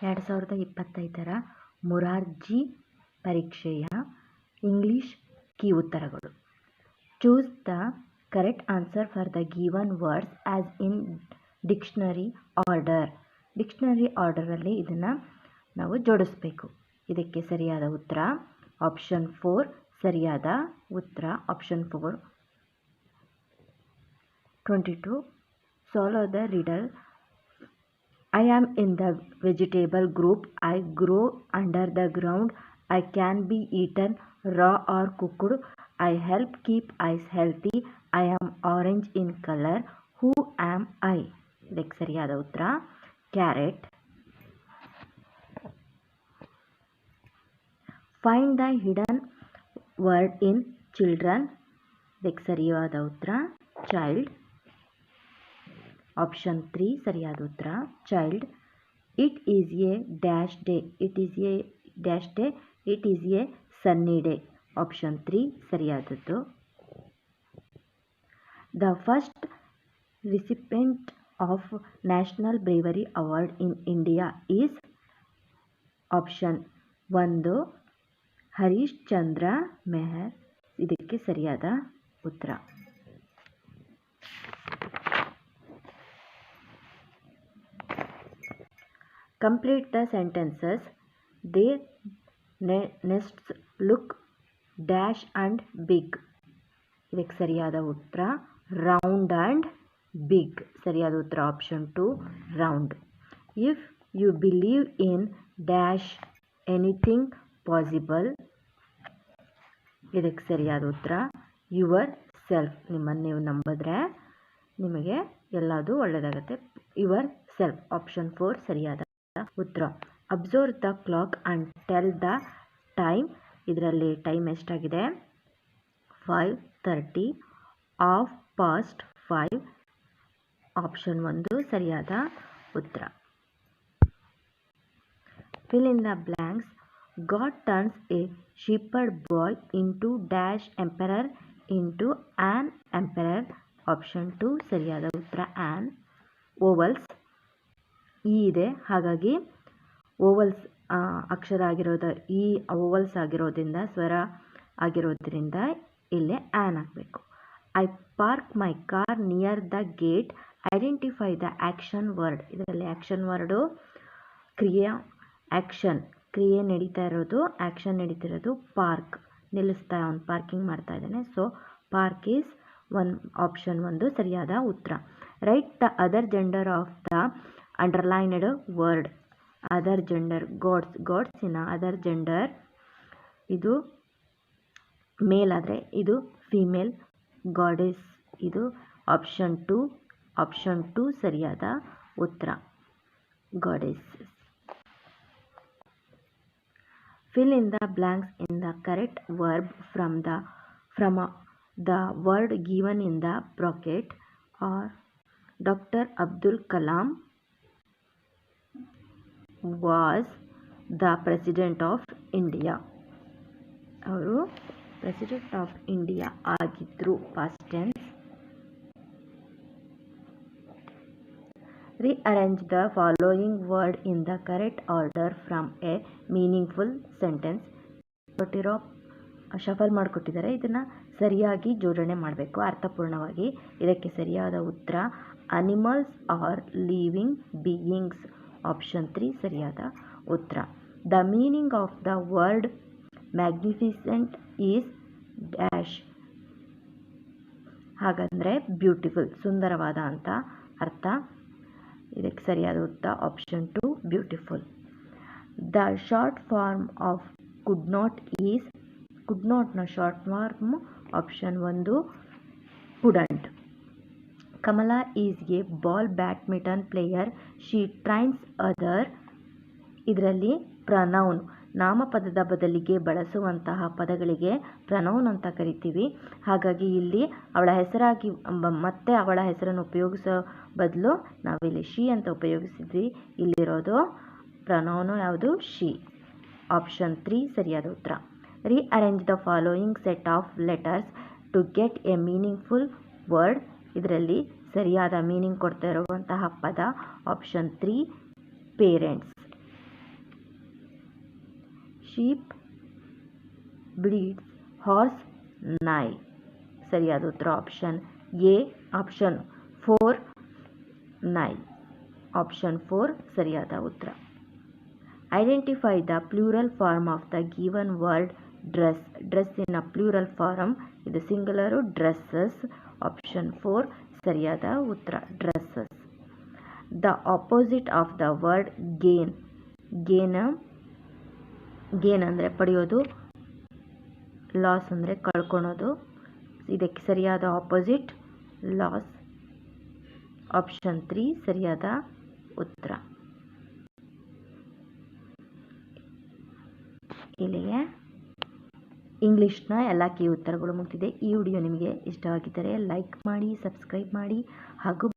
ಎರಡು ಸಾವಿರದ ಇಪ್ಪತ್ತೈದರ ಮುರಾರ್ಜಿ ಪರೀಕ್ಷೆಯ ಇಂಗ್ಲೀಷ್ ಕೀ ಉತ್ತರಗಳು. Choose the correct answer for the given words as in dictionary order dictionary ಆರ್ಡರಲ್ಲಿ ಇದನ್ನು ನಾವು ಜೋಡಿಸ್ಬೇಕು. ಇದಕ್ಕೆ ಸರಿಯಾದ ಉತ್ತರ ಆಪ್ಷನ್ ಫೋರ್ ಸರಿಯಾದ ಉತ್ತರ option four twenty two solve the riddle I am in the vegetable group. I grow under the ground. I can be eaten raw or cooked. I help keep eyes healthy. I am orange in color. Who am I? ಇದಕ್ಕೆ ಸರಿಯಾದ ಉತ್ತರ carrot find the hidden word in children ಇದಕ್ಕೆ ಸರಿಯಾದ ಉತ್ತರ child option three ಸರಿಯಾದ ಉತ್ತರ child it is a dash day it is a dash day it is a sunny day option three ಸರಿಯಾದದ್ದು the first recipient of national bravery award in India is option ಒಂದು ಹರೀಶ್ ಚಂದ್ರ ಮೆಹರ್ ಇದಕ್ಕೆ ಸರಿಯಾದ ಉತ್ತರ complete the sentences their nests look dash and big ಇದಕ್ಕೆ ಸರಿಯಾದ ಉತ್ತರ round and big ಸರಿಯಾದ ಉತ್ತರ option two round if you believe in dash anything possible ಇದಕ್ಕೆ ಸರಿಯಾದ ಉತ್ತರ ಯುವರ್ ಸೆಲ್ಫ್ ನಿಮ್ಮನ್ನು ನೀವು ನಂಬಿದ್ರೆ ನಿಮಗೆ ಎಲ್ಲದೂ ಒಳ್ಳೆಯದಾಗತ್ತೆ. ಯುವರ್ ಸೆಲ್ಫ್ ಆಪ್ಷನ್ ಫೋರ್ ಸರಿಯಾದ. ಉತ್ತರ. Observe the clock and tell the time ಇದರಲ್ಲಿ ಟೈಮ್ ಎಷ್ಟಾಗಿದೆ? Five thirty half past five option ಒಂದು ಸರಿಯಾದ ಉತ್ತರ. Fill in the blanks God turns a shepherd boy into dash emperor into an emperor option two ಸರಿಯಾದ ಉತ್ತರ. An ಓವಲ್ಸ್ ಈ ಇದೆ. ಹಾಗಾಗಿ ಓವಲ್ಸ್ ಅಕ್ಷರ ಆಗಿರೋದ, ಈ ಓವಲ್ಸ್ ಆಗಿರೋದ್ರಿಂದ, ಸ್ವರ ಆಗಿರೋದ್ರಿಂದ ಇಲ್ಲಿ ಆ್ಯನ್ ಆಗಬೇಕು. I park my car near the gate, identify the action word. ಇದರಲ್ಲಿ ಆ್ಯಕ್ಷನ್ ವರ್ಡು, ಕ್ರಿಯೆ ಆ್ಯಕ್ಷನ್ ಕ್ರಿಯೆ ನಡೀತಾ ಇರೋದು ಆ್ಯಕ್ಷನ್ ನಡೀತಿರೋದು ಪಾರ್ಕ್. ನಿಲ್ಲಿಸ್ತಾ ಅವ್ನು ಪಾರ್ಕಿಂಗ್ ಮಾಡ್ತಾ ಇದ್ದಾನೆ. So, park is one, option ಒಂದು ಸರಿಯಾದ ಉತ್ತರ. Write the other gender of the underlined word other gender gods ಗಾಡ್ಸಿನ other gender ಇದು ಮೇಲ್ ಆದರೆ ಇದು ಫೀಮೇಲ್ ಗಾಡೆಸ್ ಇದು ಆಪ್ಷನ್ ಟು ಆಪ್ಷನ್ ಟು ಸರಿಯಾದ ಉತ್ತರ goddess fill in the blanks in the correct verb from the from a, the word given in the bracket or Dr. Abdul Kalam was the president of India ಅವರು president of India ಆಗಿದ್ದರು past tense Rearrange the following word in the correct order from a meaningful sentence ಕೊಟ್ಟಿರೋ shuffle ಮಾಡಿಕೊಟ್ಟಿದ್ದಾರೆ. ಇದನ್ನು ಸರಿಯಾಗಿ ಜೋಡಣೆ ಮಾಡಬೇಕು, ಅರ್ಥಪೂರ್ಣವಾಗಿ. ಇದಕ್ಕೆ ಸರಿಯಾದ ಉತ್ತರ animals are living beings option three ಸರಿಯಾದ ಉತ್ತರ. The meaning of the word magnificent is dash ಹಾಗಂದರೆ beautiful ಸುಂದರವಾದ ಅಂತ ಅರ್ಥ. ಇದಕ್ಕೆ ಸರಿಯಾದ ಉತ್ತರ option two beautiful the short form of could not is could not short form option ಒಂದು couldn't Kamala is a ball badminton player she trains other ಇದರಲ್ಲಿ pronoun ನಾಮಪದದ ಬದಲಿಗೆ ಬಳಸುವಂತಹ ಪದಗಳಿಗೆ ಪ್ರನೌನ್ ಅಂತ ಕರಿತೀವಿ. ಹಾಗಾಗಿ ಇಲ್ಲಿ ಅವಳ ಹೆಸರಾಗಿ ಮತ್ತೆ ಅವಳ ಹೆಸರನ್ನು ಉಪಯೋಗಿಸೋ ಬದಲು ನಾವಿಲ್ಲಿ ಶಿ ಅಂತ ಉಪಯೋಗಿಸಿದ್ವಿ. ಇಲ್ಲಿರೋದು ಪ್ರನೌನು ಯಾವುದು? ಶಿ ಆಪ್ಷನ್ ತ್ರೀ ಸರಿಯಾದ ಉತ್ತರ. Rearrange the following set of letters to get a meaningful word ಇದರಲ್ಲಿ ಸರಿಯಾದ ಮೀನಿಂಗ್ ಕೊಡ್ತಾ ಇರುವಂತಹ ಪದ option three parents sheep breeds horse ನಾಯಿ ಸರಿಯಾದ ಉತ್ತರ ಆಪ್ಷನ್ ಎ ಆಪ್ಷನ್ ಫೋರ್ ನಾಯಿ ಆಪ್ಷನ್ ಫೋರ್ ಸರಿಯಾದ ಉತ್ತರ. Identify the plural form of the given word dress ಡ್ರೆಸ್ಸಿನ plural form ಇದು ಸಿಂಗುಲರು ಡ್ರೆಸ್ಸಸ್ ಆಪ್ಷನ್ ಫೋರ್ ಸರಿಯಾದ ಉತ್ತರ dresses the opposite of the word gain ಗೇನ gain ಅಂದರೆ ಪಡೆಯೋದು ಲಾಸ್ ಅಂದರೆ ಕಳ್ಕೊಳೋದು. ಇದಕ್ಕೆ ಸರಿಯಾದ ಆಪೋಸಿಟ್ ಲಾಸ್ ಆಪ್ಷನ್ ತ್ರೀ ಸರಿಯಾದ ಉತ್ತರ. ಇಲ್ಲಿಗೆ ಇಂಗ್ಲೀಷ್ನ ಎಲ್ಲ ಕೀ ಉತ್ತರಗಳು ಮುಗಿದಿದೆ. ಈ ವಿಡಿಯೋ ನಿಮಗೆ ಇಷ್ಟವಾಗಿದ್ದರೆ ಲೈಕ್ ಮಾಡಿ ಸಬ್ಸ್ಕ್ರೈಬ್ ಮಾಡಿ ಹಾಗೂ